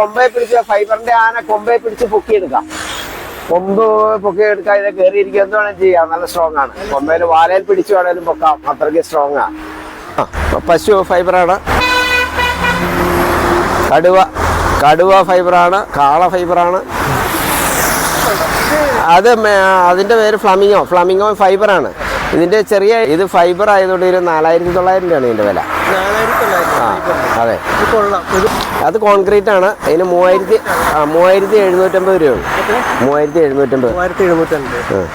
കൊമ്പെ പിടിച്ച് ഫൈബറിന്റെ ആന കൊമ്പെ പിടിച്ച് പൊക്കിയെടുക്കാം. കൊമ്പ് പൊക്കിയെടുക്കാം ഇതിനെ കയറിയിരിക്കുക. എന്ത് വേണം ചെയ്യാം. നല്ല സ്ട്രോങ് ആണ്. കൊമ്പയിൽ വാലയിൽ പിടിച്ചു വേണേലും പൊക്കാം. അത്രയ്ക്ക് സ്ട്രോങ് ആണ് പശു ഫൈബറാണ്. കടുവ കടുവ ഫൈബറാണ്. കാള ഫൈബറാണ്. അത് അതിന്റെ പേര് ഫ്ലമിങ്ങോ ഫ്ലമിങ്ങോ ഫൈബറാണ്. ഇതിന്റെ ചെറിയ ഇത് ഫൈബർ ആയതുകൊണ്ട് ഒരു നാലായിരത്തി തൊള്ളായിരം രൂപയാണ് ഇതിന്റെ വില. ആ അതെ. അത് കോൺക്രീറ്റ് ആണ്. അതിന് മൂവായിരത്തി ആ മൂവായിരത്തി എഴുന്നൂറ്റമ്പത് രൂപയാണ് മൂവായിരത്തി എഴുന്നൂറ്റമ്പത്. മൂവായിരത്തി എഴുന്നൂറ്റമ്പത്.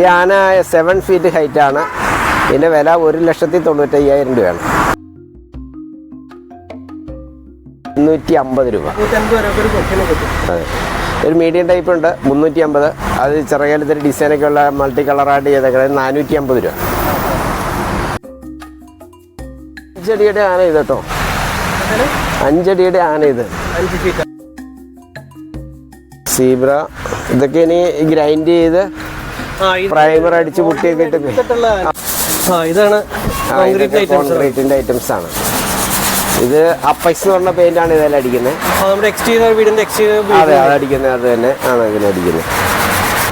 ഈ ആന സെവൻ ഫീറ്റ് ഹൈറ്റ് ആണ്. ഇതിന്റെ വില ഒരു ലക്ഷത്തി തൊണ്ണൂറ്റയ്യായിരം രൂപയാണ്. മുന്നൂറ്റി അമ്പത് രൂപ അതെ. ഒരു മീഡിയം ടൈപ്പ് ഉണ്ട് മുന്നൂറ്റി അമ്പത് അത് ചെറുകാലത്തിൽ ഡിസൈനൊക്കെ ഉള്ള മൾട്ടി കളറായിട്ട് ചെയ്തേക്കുന്നത് നാനൂറ്റി അമ്പത് രൂപ. അഞ്ചടിയുടെ ആന ഇത് കേട്ടോ. അഞ്ചടിയുടെ ആന ഇത്. സീബ്ര. ഇതൊക്കെ ഇനി ഗ്രൈൻഡ് ചെയ്ത് പ്രൈമർ അടിച്ച് പൊട്ടിയൊക്കെ ഇട്ട് ഇതാണ് കോൺക്രീറ്റിന്റെ ഐറ്റംസ് ആണ്. ഇത് അപ്പക്സ് എന്ന് പറഞ്ഞ പെയിന്റ് ആണ് ഇതെല്ലാം അടിക്കുന്നത്. നമ്മുടെ എക്സ്റ്റീരിയർ വീടിന്റെ എക്സ്റ്റീരിയർ അതെ അത് അടിക്കുന്നത് അത് തന്നെ ആണ് ഇതിന് അടിക്കുന്നത്.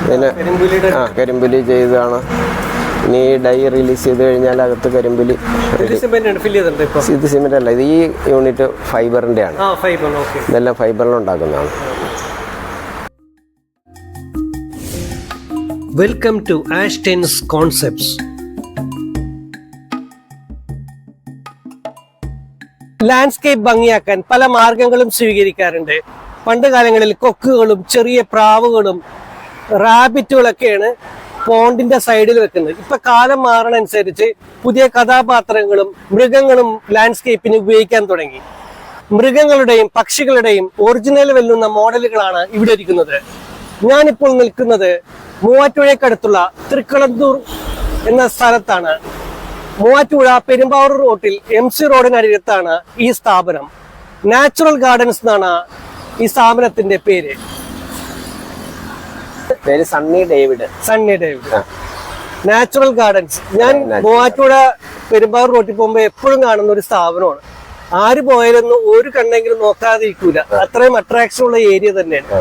പിന്നെ ആ കരിമ്പുലി ചെയ്തതാണ്. ഇനി ഡൈ റിലീസ് ചെയ്ത് കഴിഞ്ഞാൽ അകത്ത് കരിമ്പിൽ ഇത് സിമെന്റ് അല്ല ഇത് ഈ യൂണിറ്റ് ഫൈബറിന്റെ ആണ് ആ ഫൈബർ ഓക്കെ. ഇതെല്ലാം ഫൈബറിൽ ഉണ്ടാക്കുന്നതാണ്. Welcome to ആഷ്ടെൻസ് concepts. ലാൻഡ്സ്കേപ്പ് ഭംഗിയാക്കാൻ പല മാർഗങ്ങളും സ്വീകരിക്കാറുണ്ട്. പണ്ട് കാലങ്ങളിൽ കൊക്കുകളും ചെറിയ പ്രാവുകളും റാബിറ്റുകളൊക്കെയാണ് പോണ്ടിന്റെ സൈഡിൽ വെക്കുന്നത്. ഇപ്പൊ കാലം മാറണനുസരിച്ച് പുതിയ കഥാപാത്രങ്ങളും മൃഗങ്ങളും ലാൻഡ്സ്കേപ്പിന് ഉപയോഗിക്കാൻ തുടങ്ങി. മൃഗങ്ങളുടെയും പക്ഷികളുടെയും ഒറിജിനൽ വെല്ലുന്ന മോഡലുകളാണ് ഇവിടെ ഇരിക്കുന്നത്. ഞാനിപ്പോൾ നിൽക്കുന്നത് മൂവാറ്റുപുഴയ്ക്കടുത്തുള്ള തൃക്കളന്തൂർ എന്ന സ്ഥലത്താണ്. മൂവാറ്റുപുഴ പെരുമ്പാവൂർ റോട്ടിൽ എം സി റോഡിനടുത്താണ് ഈ സ്ഥാപനം. നാച്ചുറൽ ഗാർഡൻസ് എന്നാണ് ഈ സ്ഥാപനത്തിന്റെ പേര്. പേര് Sunny David. Sunny David. Natural gardens. ഞാൻ മൂവാറ്റുപുഴ പെരുമ്പാവൂർ റോട്ടിൽ പോകുമ്പോൾ എപ്പോഴും കാണുന്ന ഒരു സ്ഥാപനമാണ്. ആര് പോയാലൊന്നും ഒരു കണ്ണെങ്കിലും നോക്കാതെ ഇരിക്കൂല അത്രയും അട്രാക്ഷൻ ഉള്ള ഏരിയ തന്നെയാണ്.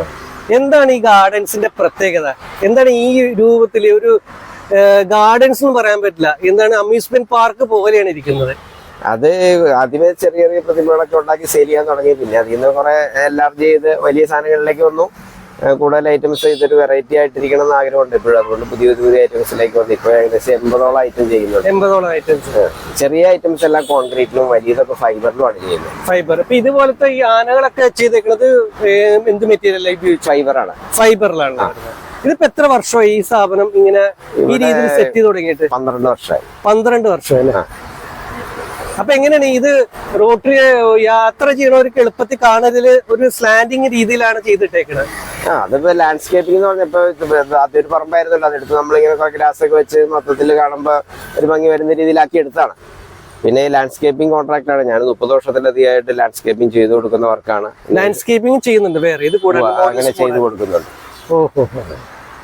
എന്താണ് ഈ ഗാർഡൻസിന്റെ പ്രത്യേകത? എന്താണ് ഈ രൂപത്തിൽ ഒരു ഗാർഡൻസ് എന്ന് പറയാൻ പറ്റില്ല. എന്താണ് അമ്യൂസ്മെന്റ് പാർക്ക് പോലെയാണ് ഇരിക്കുന്നത്? അത് ആദ്യമേ ചെറിയ ചെറിയ പ്രതിമകളൊക്കെ ഉണ്ടാക്കി സെയിൽ ചെയ്യാൻ തുടങ്ങി. പിന്നെ അതിൽ നിന്ന് കുറെ എൻലാർജ് ചെയ്ത് വലിയ സാധനങ്ങളിലേക്ക് വന്നു. കൂടുതൽ ഐറ്റംസ് ഇതൊരു വെറൈറ്റി ആയിട്ടിരിക്കണം എന്ന് ആഗ്രഹമുണ്ട് ഇപ്പോഴും. അതുകൊണ്ട് പുതിയ പുതിയ പുതിയ ഐറ്റംസിലേക്ക് വന്നു ഇപ്പോൾ ഏകദേശം എൺപതോളം ഐറ്റം ചെയ്യുന്നുണ്ട്. എൺപതോളം ഐറ്റംസ് ചെറിയ ഐറ്റംസ് എല്ലാം കോൺക്രീറ്റിലും വലിയതൊക്കെ ഫൈബറിലുമാണ് ചെയ്യുന്നത്. ഫൈബർ ഇപ്പൊ ഇതുപോലത്തെ ഈ ആനകളൊക്കെ ചെയ്തേക്കുന്നത് എന്ത് മെറ്റീരിയൽ ഉപയോഗിച്ചു? ഫൈബറാണ് ഫൈബറിലാണ്. ഇതിപ്പോ എത്ര വർഷമായി ഈ സ്ഥാപനം ഇങ്ങനെ ഈ രീതിയിൽ സെറ്റ് ചെയ്ത് തുടങ്ങിയിട്ട്? പന്ത്രണ്ട് വർഷമായി. പന്ത്രണ്ട് വർഷം. അപ്പൊ എങ്ങനെയാണ് ഇത് റോട്ടറി യാത്ര ചെയ്യണവർക്ക് എളുപ്പത്തിൽ കാണലിൽ ഒരു സ്ലാൻഡിങ് രീതിയിലാണ് ചെയ്തിട്ടേക്കുന്നത് ആ അതിപ്പോ ലാൻഡ്സ്കേപ്പിംഗ് എന്ന് പറഞ്ഞപ്പോ അതൊരു പറമ്പായിരുന്നല്ലോ. അതെടുത്ത് നമ്മളിങ്ങനെ കുറെ ഗ്ലാസ് ഒക്കെ വെച്ച് മൊത്തത്തിൽ കാണുമ്പോൾ ഒരു ഭംഗി വരുന്ന രീതിയിലാക്കി എടുത്താണ്. പിന്നെ ലാൻഡ്സ്കേപ്പിംഗ് കോൺട്രാക്ട് ആണ്. ഞാൻ മുപ്പത് വർഷത്തിലധികമായിട്ട് ലാൻഡ്സ്കേപ്പിംഗ് ചെയ്തു കൊടുക്കുന്ന വർക്കാണ് ലാൻഡ്സ്കേപ്പിംഗ് ചെയ്യുന്നുണ്ട് വേറെ. ഇത് അങ്ങനെ ചെയ്തു കൊടുക്കുന്നുണ്ട്. ഓഹോ.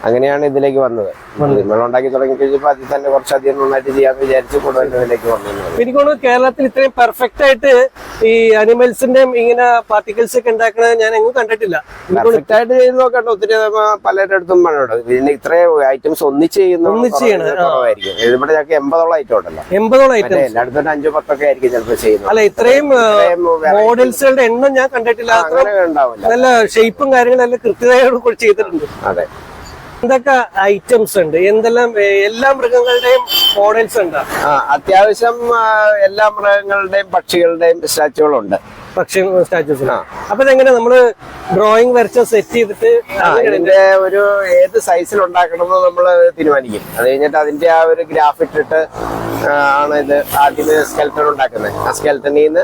അങ്ങനെയാണ് ഇതിലേക്ക് വന്നത്. നമ്മൾ ഉണ്ടാക്കി തുടങ്ങി കഴിഞ്ഞപ്പോൾ അതിൽ തന്നെ കുറച്ചധികം നന്നായിട്ട് ചെയ്യാൻ വിചാരിച്ച് കൂടുതൽ ഇതിലേക്ക് വന്നു കേരളത്തിൽ ഇത്രയും പെർഫെക്റ്റ് ആയിട്ട് ഈ അനിമൽസിന്റെ ഇങ്ങനെ പാർട്ടിക്കിൾസ് ഒക്കെ ഉണ്ടാക്കണത് ഞാൻ എങ്ങും കണ്ടിട്ടില്ല. പെർഫെക്റ്റ് ആയിട്ട് ചെയ്ത് നോക്കണ്ട. ഒത്തിരി പലരുടെ അടുത്തും പണമുണ്ട് പിന്നെ ഇത്രയും ഐറ്റംസ് ഒന്നിച്ച് ചെയ്യുന്നു ഒന്നിച്ച്. കുറവായിരിക്കും. ഇവിടെ ഞങ്ങൾക്ക് എൺപതോളം ഐറ്റം ഉണ്ടല്ലോ. എൺപതോളം ഐറ്റം എല്ലായിടത്തും അഞ്ചോ പത്തൊക്കെ ആയിരിക്കും ചിലപ്പോൾ ചെയ്യുന്നത്. അല്ല ഇത്രയും മോഡൽസുകളുടെ എണ്ണം ഞാൻ കണ്ടിട്ടില്ല. നല്ല ഷേപ്പും കാര്യങ്ങളും എല്ലാം കൃത്യതയോട് കൂടി ചെയ്തിട്ടുണ്ട്. അതെ. എന്തൊക്കെ ഐറ്റംസ് ഉണ്ട്? എന്തെല്ലാം എല്ലാ മൃഗങ്ങളുടെയും മോഡൽസ് ഉണ്ട്? അത്യാവശ്യം എല്ലാ മൃഗങ്ങളുടെയും പക്ഷികളുടെയും സ്റ്റാച്ചുകളുണ്ട്. പക്ഷി സ്റ്റാച്യൂസ്. അപ്പൊ ഇതെങ്ങനെ നമ്മൾ ഡ്രോയിങ് വരച്ച സെറ്റ് ചെയ്തിട്ട് അതിന്റെ ഒരു ഏത് സൈസിൽ ഉണ്ടാക്കണം എന്ന് നമ്മൾ തീരുമാനിക്കും. അത് കഴിഞ്ഞിട്ട് അതിന്റെ ആ ഒരു ഗ്രാഫ് ഇട്ടിട്ട് ആണ് ഇത് ആദ്യം സ്കെൽട്ടൺ ഉണ്ടാക്കുന്നത്. ആ സ്കെൽട്ടണിൽ നിന്ന്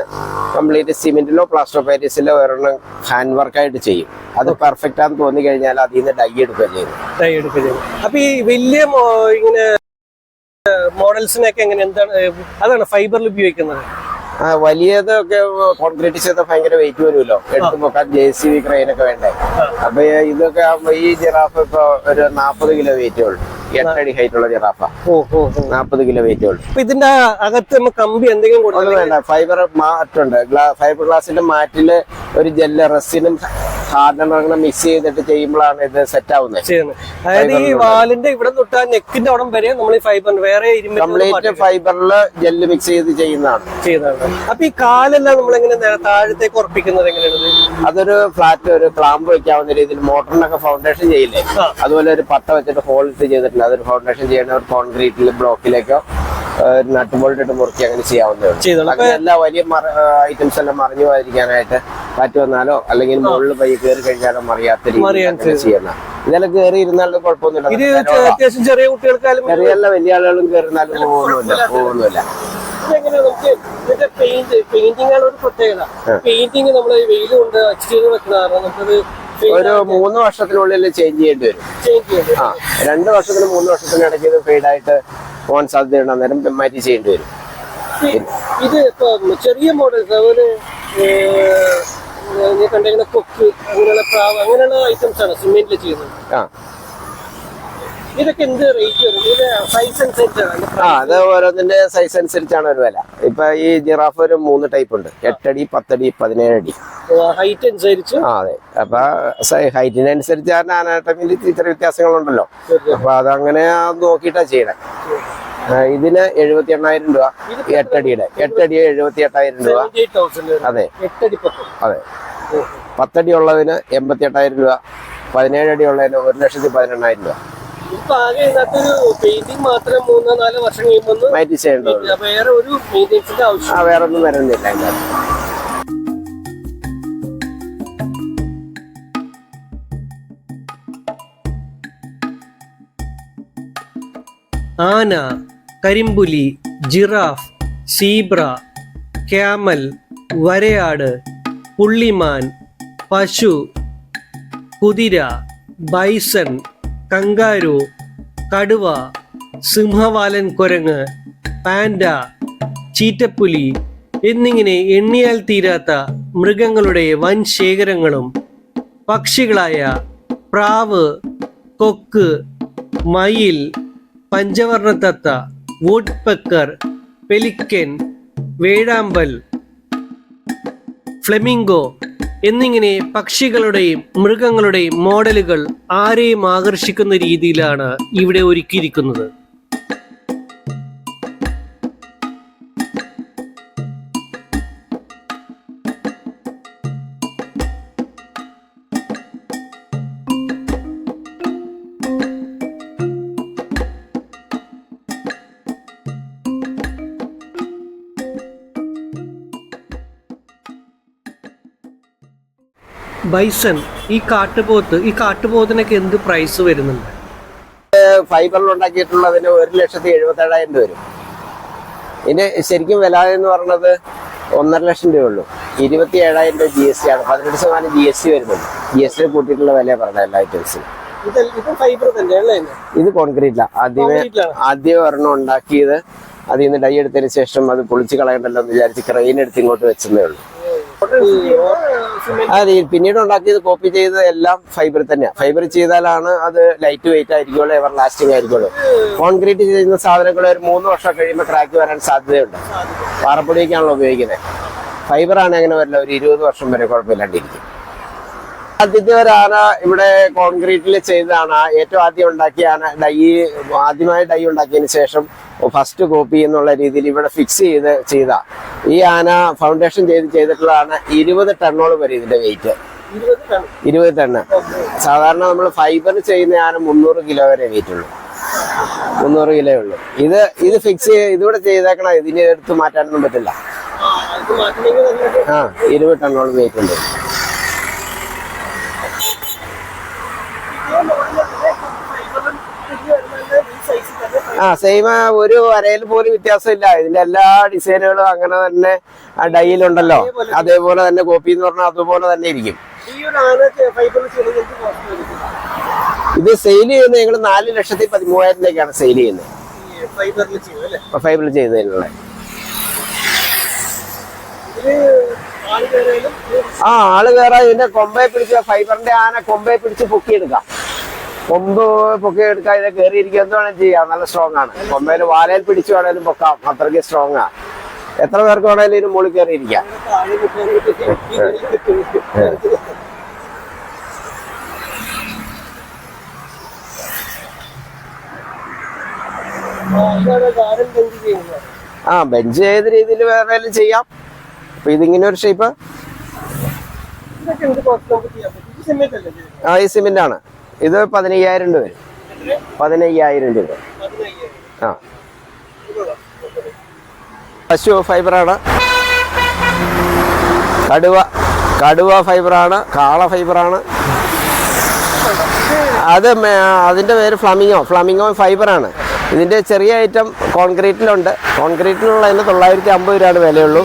കംപ്ലീറ്റ് സിമെന്റിലോ പ്ലാസ്റ്റർ പാരീസിലോ ഒരെണ്ണം ഹാൻഡ് വർക്കായിട്ട് ചെയ്യും. അത് പെർഫെക്റ്റ് ആണെന്ന് തോന്നി കഴിഞ്ഞാൽ അതിൽ നിന്ന് ഡൈ എടുക്കുക ചെയ്യും. ഡൈ എടുക്കുക ചെയ്യും. അപ്പൊ ഈ വലിയ ഇങ്ങനെ മോഡൽസിനൊക്കെ എങ്ങനെ എന്താണ് അതാണ് ഫൈബറിൽ ഉപയോഗിക്കുന്നത്? ആ വലിയതൊക്കെ കോൺക്രീറ്റ് ചെയ്ത ഭയങ്കര വെയിറ്റ് വരുമല്ലോ. എടുത്തു നോക്കാൻ ജെ സി ബി ക്രെയിൻ ഒക്കെ വേണ്ടേ? അപ്പൊ ഇതൊക്കെ ഈ ജിറാഫ് ഇപ്പൊ ഒരു നാപ്പത് കിലോ വെയിറ്റ് ഉള്ളു. എട്ടടി ഹൈറ്റ് ഉള്ള ജിറാഫ നാപ്പത്. കിലോ വെയിറ്റ് ഉള്ളു. ഇതിന്റെ അകത്ത് കമ്പി എന്തെങ്കിലും കൊടുക്കണം വേണ്ട. ഫൈബർ മാറ്റുണ്ട് ഫൈബർ ഗ്ലാസിന്റെ മാറ്റിൽ ഒരു ജെല്ല റെസിനും ഹാർഡനറും മിക്സ് ചെയ്തിട്ട് ചെയ്യുമ്പോഴാണ് ഇത് സെറ്റ് ആവുന്നത് അതായത് ഈ വാലിന്റെ ഇവിടെ തൊട്ട് ആ നെക്കിന്റെ അവിടെ വരെ നമ്മൾ ഈ ഫൈബർ വേറെ കംപ്ലീറ്റ് ഫൈബറിൽ ജെല്ല് മിക്സ് ചെയ്ത് ചെയ്യുന്നതാണ്. ചെയ്യുന്നതാണ്. അപ്പൊ ഈ കാലെല്ലാം നമ്മൾ എങ്ങനെ താഴത്തേക്ക് ഉറപ്പിക്കുന്നത് എങ്ങനെയാണ് അതൊരു ഫ്ലാറ്റ് ഒരു ക്ലാമ്പ് വെക്കാവുന്ന രീതിയിൽ മോട്ടറിനൊക്കെ ഫൗണ്ടേഷൻ ചെയ്യില്ലേ. അതുപോലെ ഒരു പട്ട വെച്ചിട്ട് ഹോൾ ഇട്ട് ചെയ്തിട്ടുണ്ട്. അതൊരു ഫൗണ്ടേഷൻ ചെയ്യണ ഒരു കോൺക്രീറ്റിൽ ബ്ലോക്കിലേക്കോ നട്ട് ബോൾട്ട് ഇട്ട് മുറുക്കി അങ്ങനെ ചെയ്യാവുന്നതാണ് എല്ലാ വലിയ ഐറ്റംസ് എല്ലാം മറിഞ്ഞു പോയിരിക്കാനായിട്ട് കാറ്റ് വന്നാലോ അല്ലെങ്കിൽ മുകളിൽ പയ്യെ കയറി കഴിഞ്ഞാലോ മറിയാത്ത രീതിയിൽ ചെയ്യണം ഇതെല്ലാം കയറി ഇരുന്നാലും കുഴപ്പമൊന്നുമില്ല. ചെറിയ കുട്ടികൾക്കാലും ചെറിയ വലിയ ആളുകളും കയറുന്നാലും പോകുന്നില്ല പോകുന്നില്ല ഇതിന്റെ പെയിന്റ് പെയിന്റിംഗ് ആണ് ഒരു പ്രത്യേകത. പെയിന്റിംഗ് നമ്മൾ വെയിൽ കൊണ്ട് അച്ചിട്ട് വെക്കുന്ന കാരണം നമുക്കത് ഒരു മൂന്ന് വർഷത്തിനുള്ളിൽ ചേഞ്ച് ചെയ്യേണ്ടി വരും. ചേഞ്ച് ചെയ്യേണ്ടി ആ രണ്ട് വർഷത്തിന് മൂന്ന് വർഷത്തിന് ഇടയ്ക്ക് ഇത് ഫെയ്ഡായിട്ട് പോകാൻ സാധ്യതയുണ്ട് അന്നേരം മാറ്റി ചെയ്യേണ്ടി വരും. ഇത് ഇപ്പൊ ചെറിയ മോഡൽസ് അതുപോലെ കണ്ടിരിക്കുന്ന കൊക്ക് അങ്ങനെയുള്ള പ്രാവ് അങ്ങനെയുള്ള ഐറ്റംസ് ആണ് സിമെന്റിൽ ചെയ്യുന്നത്. ആ. ഇതൊക്കെ എന്ത് റേറ്റ് സൈസ് അനുസരിച്ചാണ്? ആ അത് ഓരോന്നിന്റെ സൈസ് അനുസരിച്ചാണ് ഒരു വില. ഇപ്പൊ ഈ ജിറാഫ് ഒരു മൂന്ന് ടൈപ്പ് ഉണ്ട്. എട്ടടി പത്തടി പതിനേഴ് അടി ഹൈറ്റ് അനുസരിച്ച്? ആ അതെ. അപ്പൊ ഹൈറ്റിനനുസരിച്ച് ആനാട്ടമിൽ ഇത്ര വ്യത്യാസങ്ങളുണ്ടല്ലോ. അപ്പൊ അതങ്ങനെ നോക്കിയിട്ടാ ചെയ്യണേ. ഇതിന് എഴുപത്തി എണ്ണായിരം രൂപ എട്ടടിയുടെ. എട്ടടി എഴുപത്തി എട്ടായിരം രൂപ. അതെ. അതെ. പത്തടി ഉള്ളതിന് എൺപത്തി എട്ടായിരം രൂപ. പതിനേഴ് അടി ഉള്ളതിന് ഒരു ലക്ഷത്തി പതിനെണ്ണായിരം രൂപ. ഇപ്പൊ ആകെ ഇതിനകത്തൊരു പെയിന്റിംഗ് മാത്രം മൂന്നോ നാലോ വർഷം കഴിയുമ്പോൾ മാറ്റി ചെയ്യേണ്ടത് വേറെ ഒരു മെയിന്റെനൻസിന്റെ ആവശ്യം ആ വേറെ ഒന്നും വരുന്നില്ല. ആന കരിമ്പുലി ജിറാഫ് സീബ്ര ക്യാമൽ വരയാട് പുള്ളിമാൻ പശു കുതിര ബൈസൺ കങ്കാരു കടുവ സിംഹവാലൻ കുരങ്ങ് പാൻഡ ചീറ്റപ്പുലി എന്നിങ്ങനെ എണ്ണിയാൽ തീരാത്ത മൃഗങ്ങളുടെ വൻ ശേഖരങ്ങളും പക്ഷികളായ പ്രാവ് കൊക്ക് മയിൽ പഞ്ചവർണത്തത്ത വുഡ് പെക്കർ പെലിക്കൻ വേഴാമ്പൽ ഫ്ലെമിംഗോ എന്നിങ്ങനെ പക്ഷികളുടെയും മൃഗങ്ങളുടെയും മോഡലുകൾ ആരെയും ആകർഷിക്കുന്ന രീതിയിലാണ് ഇവിടെ ഒരുക്കിയിരിക്കുന്നത്. ബൈസൺ ഈ കാട്ടുപോത്ത് ഈ കാട്ടുപോത്തിനൊക്കെ എന്ത് പ്രൈസ് വരുന്നുണ്ട്? ഫൈബറിൽ ഉണ്ടാക്കിയിട്ടുള്ളതിന് ഒരു ലക്ഷത്തി എഴുപത്തി ഏഴായിരം രൂപ വരും. ഇതിന്റെ ശരിക്കും വില എന്ന് പറയുന്നത് ഒന്നര ലക്ഷം രൂപ ഉള്ളൂ. ഇരുപത്തി ഏഴായിരം രൂപ ജി എസ് ടി ആണ്. പതിനെട്ട് ശതമാനം ജി എസ് ടി വരുന്നുണ്ട്. ജി എസ് ടി കൂട്ടിയിട്ടുള്ള വില പറഞ്ഞ എല്ലാ ഐറ്റംസിനും ഇത് കോൺക്രീറ്റ് ഫൈബർ തന്നെയല്ലേ ഇത്? കോൺക്രീറ്റില്ല ആദ്യമേ ആദ്യം ഒരെണ്ണം ഉണ്ടാക്കിയത്. അതിൽ നിന്ന് ഡൈ എടുത്തതിന് ശേഷം അത് പൊളിച്ച് കളയണ്ടല്ലോ എന്ന് വിചാരിച്ച് ക്രെയിൻ എടുത്ത് ഇങ്ങോട്ട് വെച്ചതേ ഉള്ളൂ. അത് പിന്നീട് ഉണ്ടാക്കിയത് കോപ്പി ചെയ്ത എല്ലാം ഫൈബർ തന്നെയാണ് ഫൈബർ ചെയ്താലാണ് അത് ലൈറ്റ് വെയിറ്റ് ആയിരിക്കുള്ളൂ എവർ ലാസ്റ്റിംഗ് ആയിരിക്കുള്ളൂ കോൺക്രീറ്റ് ചെയ്യുന്ന സാധനങ്ങൾ ഒരു മൂന്ന് വർഷം കഴിയുമ്പോൾ ക്രാക്ക് വരാൻ സാധ്യതയുണ്ട്. പാറപ്പൊടിയൊക്കെയാണല്ലോ ഉപയോഗിക്കുന്നത്. ഫൈബർ ആണ് അങ്ങനെ വരില്ല ഒരു ഇരുപത് വർഷം വരെ കുഴപ്പമില്ലാണ്ടിരിക്കും. ആദ്യത്തെ ഒരു ഇവിടെ കോൺക്രീറ്റിൽ ചെയ്തതാണ്. ഏറ്റവും ആദ്യം ഉണ്ടാക്കിയാണ് ഡൈ ആദ്യമായി ഡൈ ഉണ്ടാക്കിയതിന് ശേഷം ഫസ്റ്റ് കോപ്പി എന്നുള്ള രീതിയിൽ ഇവിടെ ഫിക്സ് ചെയ്ത് ചെയ്ത. ഈ ആന ഫൗണ്ടേഷൻ ചെയ്ത് ചെയ്തിട്ടുള്ളതാണ് ഇരുപത് ടണ്ണോളം വരെ ഇതിന്റെ വെയിറ്റ് ഇരുപത് ടണ്ണ്. സാധാരണ നമ്മൾ ഫൈബർ ചെയ്യുന്ന ആന മുന്നൂറ് കിലോ വരെ വെയിറ്റ് ഉള്ളൂ. മുന്നൂറ് കിലോ ഉള്ളൂ. ഇത് ഇത് ഫിക്സ് ഇതിവിടെ ചെയ്തേക്കണ? ഇതിനെ എടുത്ത് മാറ്റാനൊന്നും പറ്റില്ല. ആ ഇരുപത് ടണ്ണോളം വെയിറ്റ് ഉണ്ട്. ആ സെയിം ഒരു വരയിൽ പോലും വ്യത്യാസമില്ല. ഇതിന്റെ എല്ലാ ഡിസൈനുകളും അങ്ങനെ തന്നെ ഡൈയിലുണ്ടല്ലോ അതേപോലെ തന്നെ കോപ്പി എന്ന് പറഞ്ഞാൽ അതുപോലെ തന്നെ ഇരിക്കും. ഇത് സെയിൽ ചെയ്യുന്നത് ഞങ്ങൾ നാല് ലക്ഷത്തി പതിമൂവായിരത്തിലേക്കാണ് സെയിൽ ചെയ്യുന്നത്. ഫൈബറിൽ ചെയ്തതിനുള്ള ആ ആൾ കയറാൻ ഇതിന്റെ കൊമ്പയെ പിടിച്ച ഫൈബറിന്റെ ആന കൊമ്പയെ പിടിച്ച് പൊക്കിയെടുക്കാം. കൊമ്പ് പൊക്കി എടുക്കാൻ ഇതിനെ കയറിയിരിക്കുക എന്ത് വേണമെങ്കിലും ചെയ്യാം. നല്ല സ്ട്രോങ് ആണ്. കൊമ്പയിൽ വാലയിൽ പിടിച്ചു വേണേലും പൊക്കാം. അത്രയ്ക്ക് സ്ട്രോങ് ആ. എത്ര പേർക്ക് വേണേലും ഇതിന് മുകളിൽ കയറി ഇരിക്കാം താഴെ കുട്ടികൾക്ക് ഗാർഡൻ ബെഞ്ച് ചെയ്യുന്നത് ആ ബെഞ്ച് ഏത് രീതിയിൽ വേണേലും ചെയ്യാം. അപ്പൊ ഇതിങ്ങനെ ഒരു ഷേപ്പ്? ആ ഈ സിമെന്റ് ആണ്. ഇത് പതിനയ്യായിരം രൂപ. വരും പതിനയ്യായിരം രൂപ. ആ. പശു ഫൈബറാണ്. കടുവ കടുവ ഫൈബറാണ് കാള ഫൈബറാണ്. അത് അതിന്റെ പേര് ഫ്ലമിങ്ങോ ഫ്ലമിങ്ങോ ഫൈബറാണ്. ഇതിന്റെ ചെറിയ ഐറ്റം കോൺക്രീറ്റിലുണ്ട് കോൺക്രീറ്റിലുള്ളതിന് തൊള്ളായിരത്തി അമ്പത് രൂപയാണ് വിലയുള്ളൂ.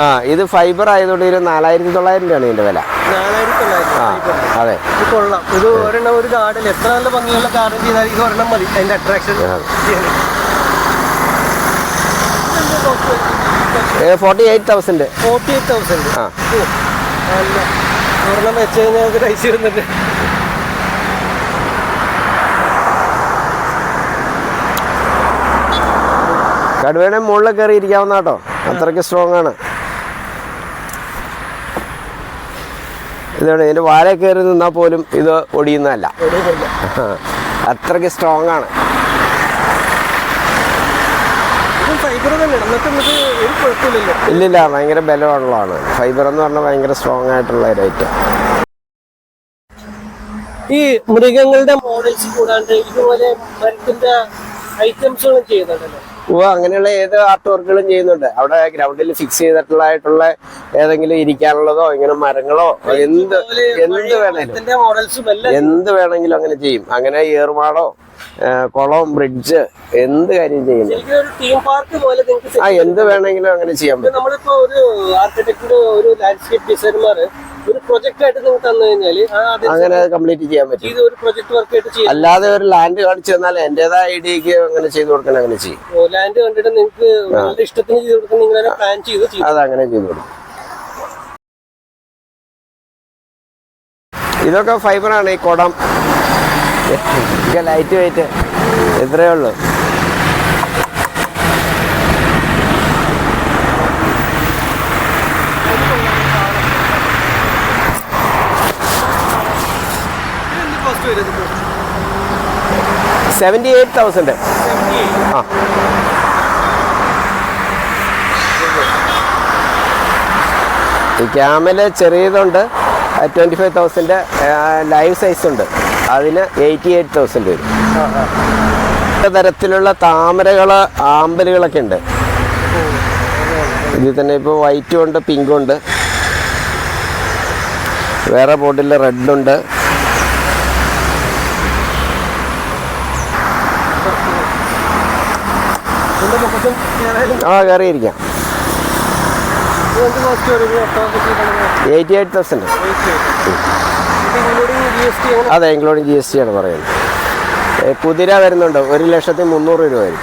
ആ ഇത് ഫൈബർ ആയതുകൊണ്ട് ഒരു നാലായിരത്തി തൊള്ളായിരം രൂപയാണ് ഇതിന്റെ വില. ആ അതെ. ഇത് കൊള്ളാം. ഇത് ഒരെണ്ണം ഒരു ഗാർഡൻ എത്ര നല്ല ഭംഗിയുള്ള ഗാർഡൻ ചെയ്താൽ ഇത് ഒരെണ്ണം മതി. അതിന്റെ attraction forty eight thousand forty eight thousand ആ. ഒരെണ്ണം വെച്ച് കഴിഞ്ഞാൽ നമുക്ക് പൈസ കടുവേനെ മുകളിൽ കയറി ഇരിക്കാവുന്ന കേട്ടോ. അത്രയ്ക്ക് സ്ട്രോങ് ആണ്. ഇതാണ് ഇതിന്റെ വാല കയറി നിന്നാൽ പോലും ഇത് ഒടിയുന്നതല്ല. അത്രയ്ക്ക് സ്ട്രോങ് ആണ്. ഇല്ലില്ല ഭയങ്കര ബലമുള്ളതാണ്. ഫൈബർ എന്ന് പറഞ്ഞാൽ ഭയങ്കര സ്ട്രോങ് ആയിട്ടുള്ള ഒരു ഐറ്റം ഈ മൃഗങ്ങളുടെ മോഡൽസ് കൂടാണ്ട് ഇതുപോലെ മരത്തിന്റെ ഐറ്റംസുകളും ചെയ്യുന്നുണ്ടല്ലോ ഓ അങ്ങനെയുള്ള ഏത് ആർട്ട് വർക്കുകളും ചെയ്യുന്നുണ്ട്. അവിടെ ഗ്രൗണ്ടിൽ ഫിക്സ് ചെയ്തിട്ടുള്ളതായിട്ടുള്ള ഏതെങ്കിലും ഇരിക്കാനുള്ളതോ ഇങ്ങനെ മരങ്ങളോ എന്ത് എന്ത് വേണേലും. എല്ലാം എന്ത് വേണമെങ്കിലും അങ്ങനെ ചെയ്യും. അങ്ങനെ ഏറുമാടോ കുളം ബ്രിഡ്ജ് എന്ത് കാര്യം ചെയ്യുന്നു? ശരിക്കും ഒരു ടീം പാർക്ക് പോലെ നിങ്ങൾക്ക് ആ എന്ത് വേണമെങ്കിലും അങ്ങനെ ചെയ്യാൻ പറ്റും. നമ്മളിപ്പോ ഒരു ആർക്കിടെക്ടിന് ഒരു ലാൻഡ്സ്കേപ്പ് ഡിസൈനർമാർ ഒരു പ്രൊജക്ട് ആയിട്ട് നിങ്ങൾക്ക് തന്നു കഴിഞ്ഞാൽ അങ്ങനെ കംപ്ലീറ്റ് ചെയ്യാൻ പറ്റും. ഇത് ഒരു പ്രൊജക്ട് വർക്ക് ആയിട്ട് ചെയ്യും. അല്ലാതെ ഒരു ലാൻഡ് കാണിച്ചു തന്നാൽ എന്റേതായ ഐഡിയക്ക് അങ്ങനെ ചെയ്തു കൊടുക്കാൻ അങ്ങനെ ചെയ്യും. ലാൻഡ് കണ്ടിട്ട് നിങ്ങൾക്ക് നിങ്ങളുടെ ഇഷ്ടത്തിന് ചെയ്ത് കൊടുക്കാൻ നിങ്ങൾ പ്ലാൻ ചെയ്ത് ചെയ്യും. അത് അങ്ങനെ ചെയ്തു കൊടുക്കും. ഇതൊക്കെ ഫൈബറാണ് ഈ കുടം. ലൈറ്റ് വെയിറ്റ് എത്രയേ ഉള്ളൂ. സെവന്റി എയ്റ്റ് തൗസൻഡ് ആ. ഈ ക്യാമല ചെറിയതുണ്ട്. Twenty five thousand life size ഉണ്ട്. അതിന് എയ്റ്റി എയ്റ്റ് തൗസൻഡ് വരും. പല തരത്തിലുള്ള താമരകൾ ആമ്പലുകളൊക്കെ ഉണ്ട്. ഇതിൽ തന്നെ ഇപ്പോൾ വൈറ്റും ഉണ്ട് പിങ്കും ഉണ്ട്. വേറെ ബോട്ടിൽ റെഡുണ്ട് ആ കയറിയിരിക്കാം. എയ്റ്റി എയ്റ്റ് തൗസൻഡ് അതെ ഇൻക്ലൂഡിങ് ജി എസ് ടി ആണ് പറയുന്നത്. കുതിര വരുന്നുണ്ട്. ഒരു ലക്ഷത്തി മുന്നൂറ് രൂപ വരും.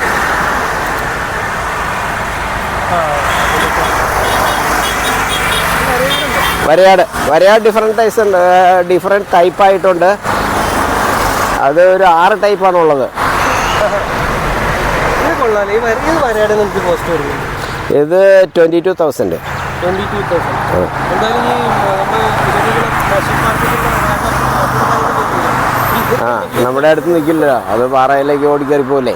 വരയാട് വരയാട് ഡിഫറെന്റ് ടൈസ് ഉണ്ട്. ഡിഫറെന്റ് ടൈപ്പ് ആയിട്ടുണ്ട്. അത് ഒരു ആറ് ടൈപ്പാണ് ഉള്ളത്. ഇത് twenty two thousand twenty two thousand എന്തായാലും ഈ നമ്മൾ നാഷണൽ മാർക്കറ്റിൽ ആ നമ്മുടെ അടുത്ത് നിൽക്കില്ലല്ലോ അത് പാറയിലേക്ക് ഓടിക്കറി പോലേ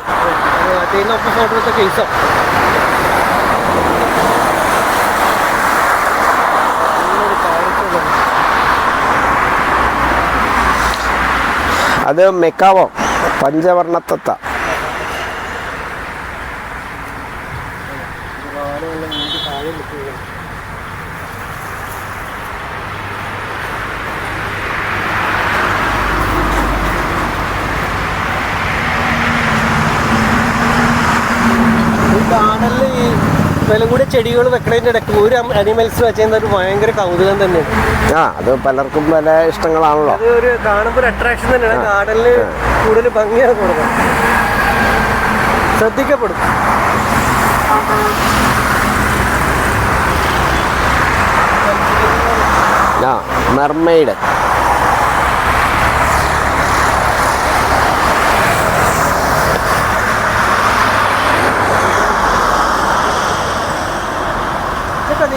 അത് മെക്കാവോ പഞ്ചവർണത്തത്ത ഈ ഗാർഡനിൽ ഈ കൂടിയ ചെടികൾ വെക്കണതിന്റെ ഇടയ്ക്ക് ഒരു അനിമൽസ് വെച്ചത് ഒരു ഭയങ്കര കൗതുകം തന്നെയാണ്. ആ അത് പലർക്കും പല ഇഷ്ടങ്ങളാണല്ലോ. അത് ഒരു കാണുമ്പോൾ അട്രാക്ഷൻ തന്നെയാണ്. ഗാർഡനിൽ കൂടുതൽ ഭംഗിയാണ് കൊടുക്കുന്നത് ശ്രദ്ധിക്കപ്പെടും. ആ മെർമെയ്ഡ്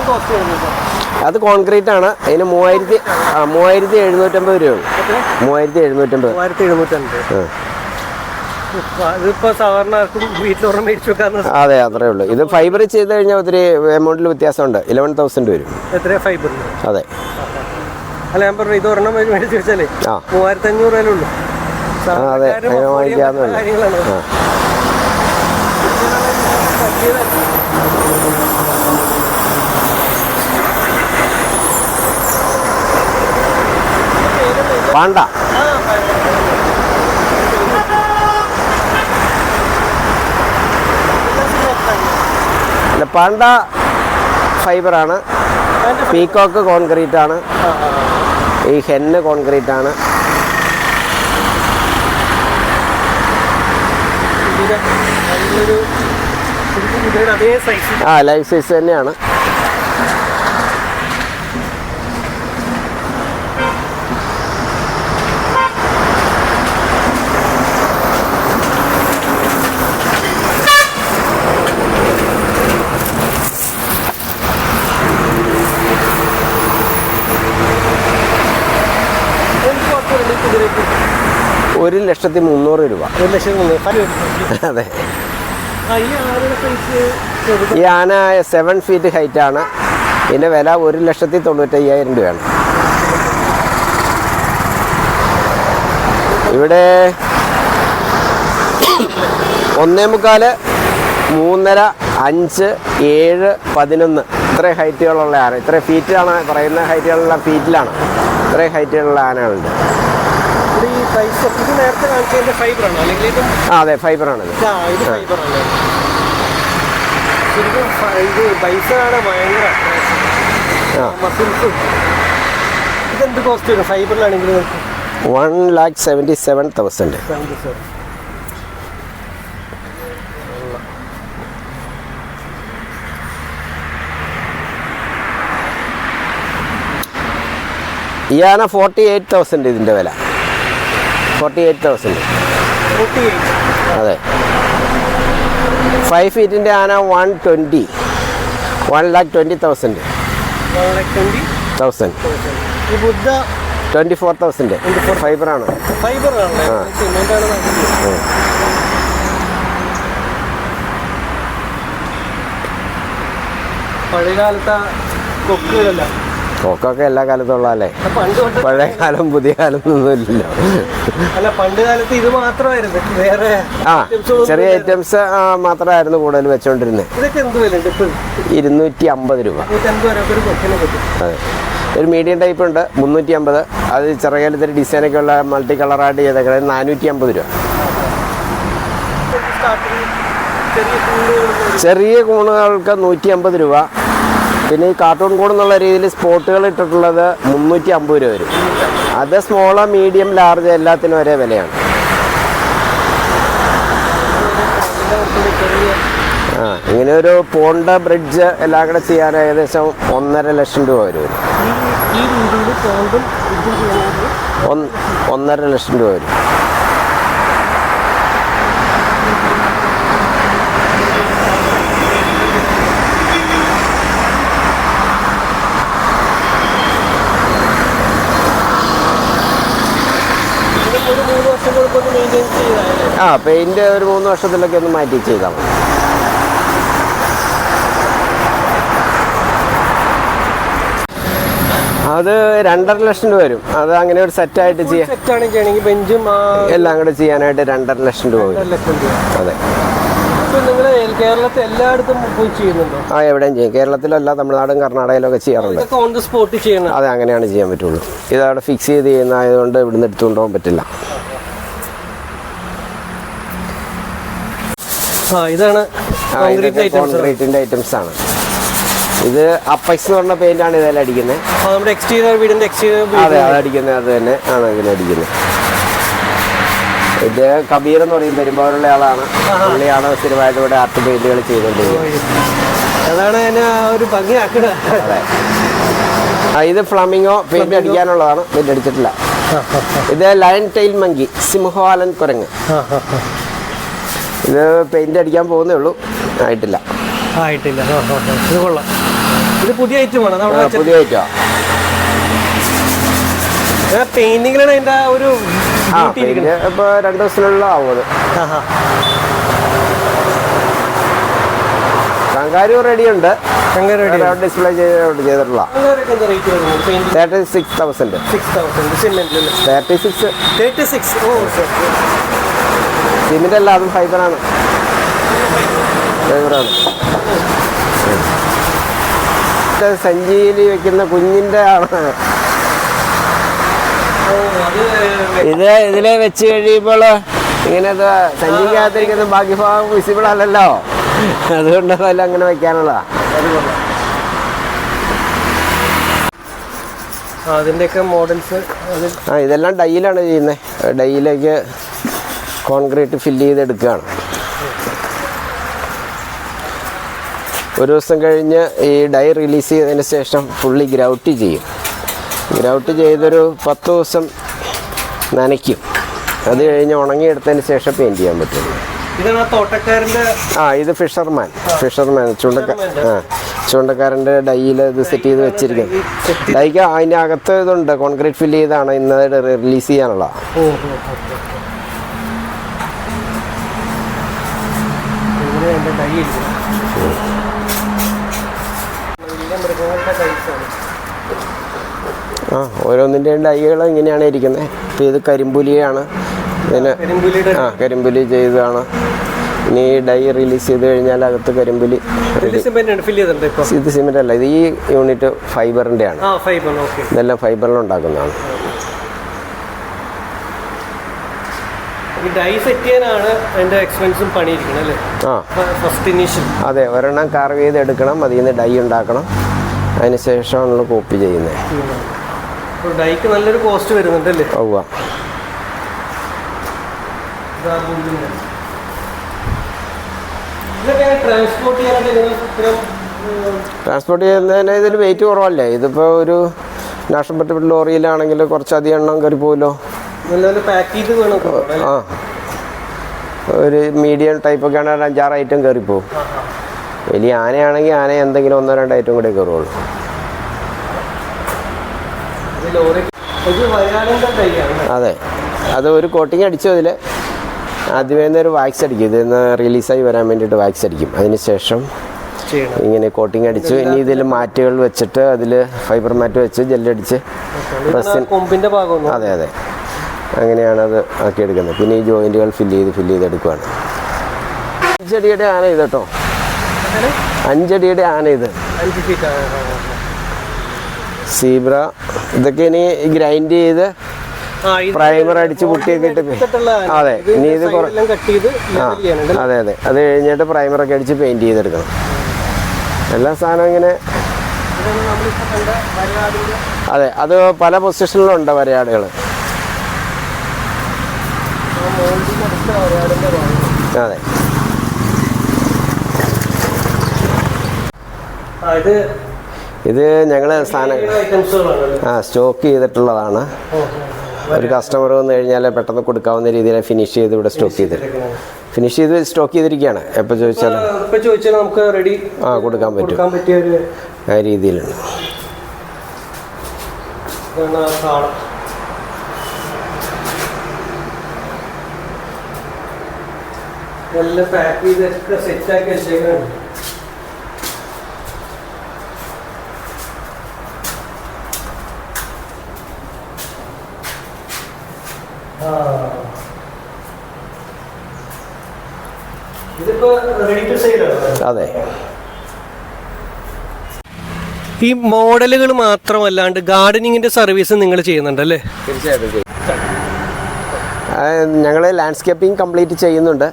കോസ്റ്റ് അത് കോൺക്രീറ്റ് ആണ്. അതിന് മൂവായിരത്തി മൂവായിരത്തി എഴുന്നൂറ്റമ്പത് രൂപയുള്ളൂ മൂവായിരത്തി എഴുന്നൂറ്റമ്പത്. മൂവായിരത്തി അതെ അത്രേ ഉള്ളൂ. ഇത് ഫൈബർ ചെയ്ത് കഴിഞ്ഞാൽ ഒത്തിരി എമൗണ്ടിൽ വ്യത്യാസമുണ്ട്. ഇലവൻ തൗസൻഡ് വരും. അതെ. അല്ല ഞാൻ പറഞ്ഞു ഇത് ഒരെണ്ണം മേടി- മേടിച്ച് വെച്ചാലേ മൂവായിരത്തി അഞ്ഞൂറ് രൂപയിലുള്ളൂ അതെ. കാര്യങ്ങളാണ്. പണ്ട അല്ല പാണ്ട ഫൈബറാണ്. പീക്കോക്ക് കോൺക്രീറ്റ് ആണ്. ഈ ഹെന്ന് കോൺക്രീറ്റ് ആണ് ആ ലൈഫ് സൈസ് തന്നെയാണ് എന്ത് കോസ്റ്റ് വരുന്നത് കുതിരയ്ക്ക് ഒരു ലക്ഷത്തി മുന്നൂറ് രൂപ. ഒരു ലക്ഷം അതെ. ഈ ആന സെവൻ ഫീറ്റ് ഹൈറ്റ് ആണ്. ഇതിന്റെ വില ഒരു ലക്ഷത്തി തൊണ്ണൂറ്റയ്യായിരം രൂപയാണ്. ഇവിടെ ഒന്നേ മുക്കാൽ മൂന്നര അഞ്ച് ഏഴ് പതിനൊന്ന്. ഇത്രയും ഹൈറ്റുകളുള്ള ആന. ഇത്രയും ഫീറ്റിലാണ് പറയുന്ന ഹൈറ്റുകളുള്ള ഫീറ്റിലാണ് ഇത്രയും ഹൈറ്റുകളുള്ള ആനകളുണ്ട്. ഈ പൈസ ഇത് നേരത്തെ കാണിച്ചതിന്റെ ഫൈബറാണോ? അല്ലെങ്കിൽ ഇത് ആ അതെ ഫൈബർ ആ ഇത് ഫൈബറാണ് ശരിക്കും ഫ- ഇത് പൈസ കാണാൻ ഭയങ്കര ആ. മസിൽസും. ഇതെന്ത് കോസ്റ്റ് വരും ഫൈബറിലാണെങ്കിൽ നമുക്ക് one lakh seventy seven thousand ആന ഫോർട്ടി എയ്റ്റ് തൗസൻഡ് ഇതിന്റെ വില. ഫോർട്ടി എയ്റ്റ് തൗസൻഡ് അതെ. ഫൈവ് ഫീറ്റിന്റെ ആന one twenty one lakh twenty thousand thousand twenty four thousand ഫൈബറാണ് ഫൈബറാണല്ലേ ആ. സിമെന്റാണ് വാങ്ങിയത്. പഴയ കാലത്തെ കൊക്കുകളല്ല കൊക്കൊക്കെ എല്ലാ കാലത്തും ഉള്ളതല്ലേ? പഴയ കാലം പുതിയ കാലം ഒന്നുമില്ലല്ലോ അല്ല പണ്ട് കാലത്ത് ഇത് മാത്രമായിരുന്നു. വേറെ ആ ചെറിയ ഐറ്റംസ് മാത്രമായിരുന്നു കൂടുതൽ വെച്ചോണ്ടിരുന്നത് ഇതൊക്കെ എന്ത് വില ഇപ്പം ഇരുന്നൂറ്റി അമ്പത് രൂപ. അതെ. ഒരു മീഡിയം ടൈപ്പ് ഉണ്ട് മുന്നൂറ്റി അമ്പത് അത് ചെറുകലത്തിൽ ഡിസൈനൊക്കെ ഉള്ള മൾട്ടി കളറായിട്ട് ചെയ്തേക്കുന്നത് നാനൂറ്റി അമ്പത് രൂപ ചെറിയ കൂണുകൾക്ക് നൂറ്റി അമ്പത് രൂപ. പിന്നെ ഈ കാർട്ടൂൺ കൂട് എന്നുള്ള രീതിയിൽ സ്പോട്ടുകൾ ഇട്ടിട്ടുള്ളത് മുന്നൂറ്റി അമ്പത് രൂപ വരും. അത് സ്മോള മീഡിയം ലാർജ് എല്ലാത്തിനും ഒരേ വിലയാണ്. ആ ഇങ്ങനെ ഒരു പോണ്ട ബ്രിഡ്ജ് എല്ലാം കൂടെ ചെയ്യാൻ ഏകദേശം ഒന്നര ലക്ഷം രൂപ വരും. ഒന്നര ലക്ഷം രൂപ വരും ഇതും ഒരു മൂന്ന് വർഷം കൊടുക്കും ഒന്ന് മെയിന്റെയിൻ ചെയ്താലേ ആ പെയിന്റ് ഒരു മൂന്ന് വർഷത്തിലൊക്കെ ഒന്ന് മാറ്റി ചെയ്താൽ മതി. അത് രണ്ടര ലക്ഷം രൂപ വരും. അത് അങ്ങനെ ഒരു സെറ്റ് ആണെങ്കിൽ ആണെങ്കിൽ ബെഞ്ചും എല്ലാം കൂടെ ചെയ്യാനായിട്ട് രണ്ടര ലക്ഷം രൂപ വരും. അതെ. കേരളത്തിൽ എല്ലായിടത്തും പോയി ചെയ്യുന്നുണ്ടോ? ആ എവിടെയും ചെയ്യും. കേരളത്തിലല്ല തമിഴ്നാടും കർണാടകയിലും ഒക്കെ ചെയ്യാറുണ്ട്. ഇതൊക്കെ ഓൺ ദ സ്പോട്ട് ചെയ്യണം അതെ അങ്ങനെയാണ് ചെയ്യാൻ പറ്റുള്ളൂ. ഇതവിടെ ഫിക്സ് ചെയ്ത് ചെയ്യുന്നതായതുകൊണ്ട് ഇവിടുന്ന് എടുത്തുകൊണ്ടുപോകാൻ പറ്റില്ല. ഇതാണ് കോൺക്രീറ്റിന്റെ ഐറ്റംസ് ആണ്. ഇത് അപ്പക്സ് എന്ന് പറഞ്ഞ പെയിന്റ് ആണ് ഇതെല്ലാം അടിക്കുന്നത് നമ്മുടെ എക്സ്റ്റീരിയർ വീടിന്റെ എക്സ്റ്റീരിയർ അതെ അത് അടിക്കുന്നത് അത് തന്നെ ആണ് ഇതിന് അടിക്കുന്നത് ഇത് കബീർ എന്ന് പറയും പെരുമ്പാവൂരുള്ള ആളാണ്. പുള്ളിയാണ് സ്ഥിരമായിട്ട് ഇവിടെ ആർട്ട് പെയിന്റുകൾ ചെയ്തുകൊണ്ടിരിക്കുന്നത്. അതാണ് എന്നെ ഒരു ഭംഗിയാക്കുക അതെ. ആ ഇത് ഫ്ലമിങ്ങോ പെയിന്റ് അടിക്കാനുള്ളതാണ്. പെയിന്റ് അടിച്ചിട്ടില്ല. ഇത് ലയൺ ടൈൽ മങ്കി സിംഹവാലൻ കുരങ്ങ്. ഇത് പെയിന്റ് അടിക്കാൻ പോകുന്നേ ഉള്ളൂ. ആയിട്ടില്ല. ആയിട്ടില്ല. ഇത് കൊള്ളാം. ഇത് പുതിയ ഐറ്റമാണ് പുതിയ ഐറ്റമാ പെയിന്റിങ്ങിലാണ് അതിന്റെ ആ ഒരു ഇപ്പൊ രണ്ട്. കങ്കാരു റെഡി ഉണ്ട്. ഡിസ്പ്ലേ ചെയ്തിട്ടുള്ള. Thirty six thousand thirty six thirty six cement അല്ല അതും ഫൈബറാണ്. ഫൈബറാണ് സഞ്ചിയിൽ വെക്കുന്ന കുഞ്ഞിന്റെ ആണ് ഇത് ഇതിലെ വെച്ച് കഴിയുമ്പോൾ ഇങ്ങനെ സഞ്ചിക്കകത്തിരിക്കുന്ന ബാക്കി ഭാഗം വിസിബിൾ അല്ലല്ലോ. അതുകൊണ്ട് അതെല്ലാം അങ്ങനെ വെക്കാനുള്ള ആ, അതിന്റെയൊക്കെ മോഡൽസ് ആ ഇതെല്ലാം ഡൈയിലാണ് ചെയ്യുന്നത്. ഡൈയിലേക്ക് കോൺക്രീറ്റ് ഫില്ല് ചെയ്തെടുക്കുകയാണ്. ഒരു ദിവസം കഴിഞ്ഞ് ഈ ഡൈ റിലീസ് ചെയ്തതിന് ശേഷം ഫുള്ളി ഗ്രൗട്ട് ചെയ്യും. ഗ്രൗട്ട് ചെയ്തൊരു പത്ത് ദിവസം നനയ്ക്കും. അത് കഴിഞ്ഞ് ഉണങ്ങിയെടുത്തതിന് ശേഷം പെയിന്റ് ചെയ്യാൻ പറ്റും. ആ ഇത് ഫിഷർമാൻ. ഫിഷർമാൻ ചൂണ്ടക്കാർ ആ ചൂണ്ടക്കാരന്റെ ഡൈയിൽ ഇത് സെറ്റ് ചെയ്ത് വെച്ചിരിക്കുന്നത്. ഡൈക്ക് അതിന്റെ അകത്ത് ഇതുണ്ട് കോൺക്രീറ്റ് ഫില്ല് ചെയ്താണ് ഇന്നത് റിലീസ് ചെയ്യാനുള്ള. വലിയ മൃഗങ്ങളുടെ ആ ഓരോന്നിന്റെയും ഡൈകൾ ഇങ്ങനെയാണ് ഇരിക്കുന്നത് ഇപ്പോൾ ഇത് കരിമ്പുലിയാണ്. ഇതിന് കരിമ്പുലിയുടെ ആ കരിമ്പുലി ചെയ്തതാണ്. ഇനി ഈ ഡൈ റിലീസ് ചെയ്ത് കഴിഞ്ഞാൽ അകത്ത് കരിമ്പുലി സിമെന്റ് ഫില്ല് ചെയ്തിട്ടുണ്ട് ഇപ്പൊ. ഇത് സിമെന്റ് അല്ല ഇത് ഈ യൂണിറ്റ് ഫൈബറിന്റെ ആണ് ആ ഫൈബർ ഓക്കെ ഇതെല്ലാം ഫൈബറിൽ ഉണ്ടാക്കുന്നതാണ്. ഈ ഡൈ സെറ്റ് ചെയ്യാനാണ് അതിന്റെ എക്സ്പെൻസും പണിയിരിക്കുന്നത് അല്ലേ? ആ. ഫസ്റ്റ് ഇനീഷ്യൽ അതെ ഒരെണ്ണം കാർവ് ചെയ്ത് എടുക്കണം അതിൽ നിന്ന് ഡൈ ഉണ്ടാക്കണം. അതിന് ശേഷമാണല്ലോ കോപ്പി ചെയ്യുന്നത് ഡൈക്ക് നല്ലൊരു കോസ്റ്റ് വരുന്നുണ്ടല്ലേ ബുള്ളിന്റെ. ട്രാൻസ്പോർട്ട് ചെയ്യുന്നതിന് ഇതിൽ വെയിറ്റ് കുറവല്ലേ? ഇതിപ്പോൾ ഒരു നാഷണൽ പറ്റപ്പെട്ട ലോറിയിലാണെങ്കിൽ കുറച്ചധികം എണ്ണം കയറി പോകുമല്ലോ ആ. ഒരു മീഡിയം ടൈപ്പൊക്കെ ആണെങ്കിൽ അഞ്ചാറ് ഐറ്റം കയറിപ്പോവും. വലിയ ആനയാണെങ്കിൽ ആന എന്തെങ്കിലും ഒന്നോ രണ്ടോ ഐറ്റം കൂടെ കയറുള്ളൂ അതെ. അത് ഒരു കോട്ടിങ് അടിച്ചു അതിൽ ആദ്യമേ ഒരു വാക്സ് അടിക്കും. ഇതിന്ന് റിലീസായി വരാൻ വേണ്ടിയിട്ട് വാക്സ് അടിക്കും. അതിനുശേഷം ഇങ്ങനെ കോട്ടിങ് അടിച്ചു. ഇനി ഇതിൽ മാറ്റുകൾ വെച്ചിട്ട് അതിൽ ഫൈബർ മാറ്റ് വെച്ച് ജെല്ലടിച്ച് അതെ അതെ. അങ്ങനെയാണ് അത് ആക്കിയെടുക്കുന്നത്. പിന്നെ ഈ ജോയിന്റുകൾ ഫില്ല് ചെയ്ത് ഫില്ല് ചെയ്തെടുക്കുകയാണ് അഞ്ചടിയുടെ ആന ഇത് കേട്ടോ. അഞ്ചടിയുടെ ആന ഇത്. സീബ്ര. ഇതൊക്കെ ഇനി ഗ്രൈൻഡ് ചെയ്ത് പ്രൈമർ അടിച്ച് പൊട്ടിയൊക്കെ ഇട്ട് അതെ ഇനി ഇത് അതെ അതെ. അത് കഴിഞ്ഞിട്ട് പ്രൈമറൊക്കെ അടിച്ച് പെയിന്റ് ചെയ്തെടുക്കണം. എല്ലാ സാധനവും ഇങ്ങനെ അതെ അത് പല പൊസിഷനിലുണ്ട് വരയാടുകൾ ആ മോൾഡിന് അടുത്ത വയനാടിന്റെ ഭാഗം അതെ. ഇത് ഞങ്ങൾ സാധനം ആ സ്റ്റോക്ക് ചെയ്തിട്ടുള്ളതാണ്. ഒരു കസ്റ്റമർ വന്നു കഴിഞ്ഞാൽ പെട്ടെന്ന് കൊടുക്കാവുന്ന രീതിയിൽ ഫിനിഷ് ചെയ്ത് ഇവിടെ സ്റ്റോക്ക് ചെയ്ത്. ഫിനിഷ് ചെയ്ത് സ്റ്റോക്ക് ചെയ്തിരിക്കുകയാണ്. എപ്പോൾ ചോദിച്ചാലും. ചോദിച്ചാൽ നമുക്ക് റെഡി ആ കൊടുക്കാൻ പറ്റും. ആ രീതിയിലുണ്ട്. നല്ല പാക്ക് ചെയ്തൊക്കെ സെറ്റാക്കി വെച്ചേക്കാണ്. അതെ. ഈ മോഡലുകൾ മാത്രമല്ലാണ്ട് ഗാർഡനിങ്ങിന്റെ സർവീസ് നിങ്ങൾ ചെയ്യുന്നുണ്ടല്ലേ? തീർച്ചയായിട്ടും ഞങ്ങൾ ലാൻഡ്സ്കേപ്പിംഗ് കംപ്ലീറ്റ് ചെയ്യുന്നുണ്ട്.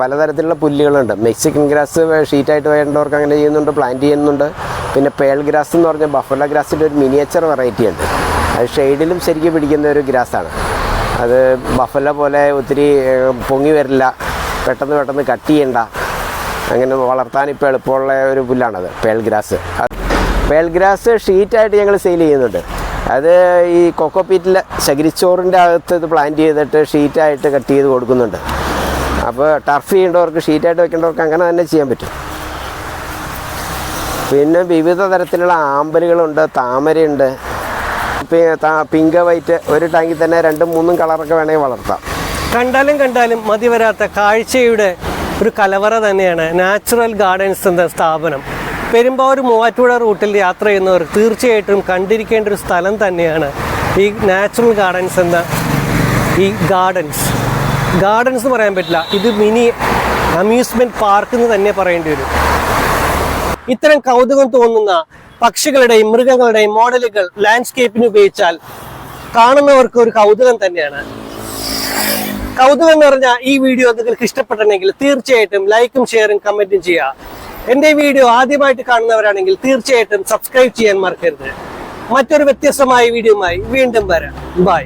പലതരത്തിലുള്ള പുല്ലുകളുണ്ട്. മെക്സിക്കൻ ഗ്രാസ് ഷീറ്റായിട്ട് വേണ്ടവർക്ക് അങ്ങനെ ചെയ്യുന്നുണ്ട് പ്ലാന്റ് ചെയ്യുന്നുണ്ട്. പിന്നെ പേൾ ഗ്രാസ് എന്ന് പറഞ്ഞ ബഫല ഗ്രാസിന്റെ ഒരു മിനിയേച്ചർ വെറൈറ്റി ഉണ്ട്. അത് ഷെയ്ഡിലും ശരിക്കും പിടിക്കുന്ന ഒരു ഗ്രാസാണ് അത് ബഫല പോലെ ഒത്തിരി പൊങ്ങി വരില്ല. പെട്ടെന്ന് പെട്ടെന്ന് കട്ട് ചെയ്യണ്ട. അങ്ങനെ വളർത്താൻ ഇപ്പോൾ എളുപ്പമുള്ള ഒരു പുല്ലാണത് പേൾ ഗ്രാസ് പേൾ ഗ്രാസ് ഷീറ്റായിട്ട് ഞങ്ങൾ സെയിൽ ചെയ്യുന്നുണ്ട്. അത് ഈ കൊക്കോപ്പീറ്റിൽ ശകരിച്ചോറിന്റെ അകത്ത് ഇത് പ്ലാന്റ് ചെയ്തിട്ട് ഷീറ്റായിട്ട് കട്ട് ചെയ്ത് കൊടുക്കുന്നുണ്ട്. അപ്പോൾ ടർഫ് ചെയ്യേണ്ടവർക്ക് ഷീറ്റായിട്ട് വെക്കേണ്ടവർക്ക് അങ്ങനെ തന്നെ ചെയ്യാൻ പറ്റും. പിന്നെ വിവിധ തരത്തിലുള്ള ആമ്പലുകളുണ്ട് താമരയുണ്ട്. പിങ്ക് വൈറ്റ് ഒരു ടാങ്കിൽ തന്നെ രണ്ടും മൂന്നും കളറൊക്കെ വേണമെങ്കിൽ വളർത്താം. കണ്ടാലും കണ്ടാലും മതി വരാത്ത കാഴ്ചയുടെ ഒരു കലവറ തന്നെയാണ് നാച്ചുറൽ ഗാർഡൻസ് എന്ന സ്ഥാപനം. പെരുമ്പാവൂർ മൂവാറ്റുപുഴ റൂട്ടിൽ യാത്ര ചെയ്യുന്നവർ തീർച്ചയായിട്ടും കണ്ടിരിക്കേണ്ട ഒരു സ്ഥലം തന്നെയാണ് ഈ നാച്ചുറൽ ഗാർഡൻസ് എന്ന ഈ ഗാർഡൻസ്. ഗാർഡൻസ് എന്ന് പറയാൻ പറ്റില്ല ഇത് മിനി അമ്യൂസ്മെന്റ് പാർക്ക് എന്ന് തന്നെ പറയേണ്ടി വരും. ഇത്തരം കൗതുകം തോന്നുന്ന പക്ഷികളുടെയും മൃഗങ്ങളുടെയും മോഡലുകൾ ലാൻഡ്സ്കേപ്പിന് ഉപയോഗിച്ചാൽ കാണുന്നവർക്ക് ഒരു കൗതുകം തന്നെയാണ്. കൗതുകം എന്ന് പറഞ്ഞാൽ ഈ വീഡിയോ നിങ്ങൾക്ക് ഇഷ്ടപ്പെട്ടിട്ടുണ്ടെങ്കിൽ തീർച്ചയായിട്ടും ലൈക്കും ഷെയറും കമന്റും ചെയ്യുക. എന്റെ വീഡിയോ ആദ്യമായിട്ട് കാണുന്നവരാണെങ്കിൽ തീർച്ചയായിട്ടും സബ്സ്ക്രൈബ് ചെയ്യാൻ മറക്കരുത്. മറ്റൊരു വ്യത്യസ്തമായ വീഡിയോയുമായി വീണ്ടും വരാം. ബൈ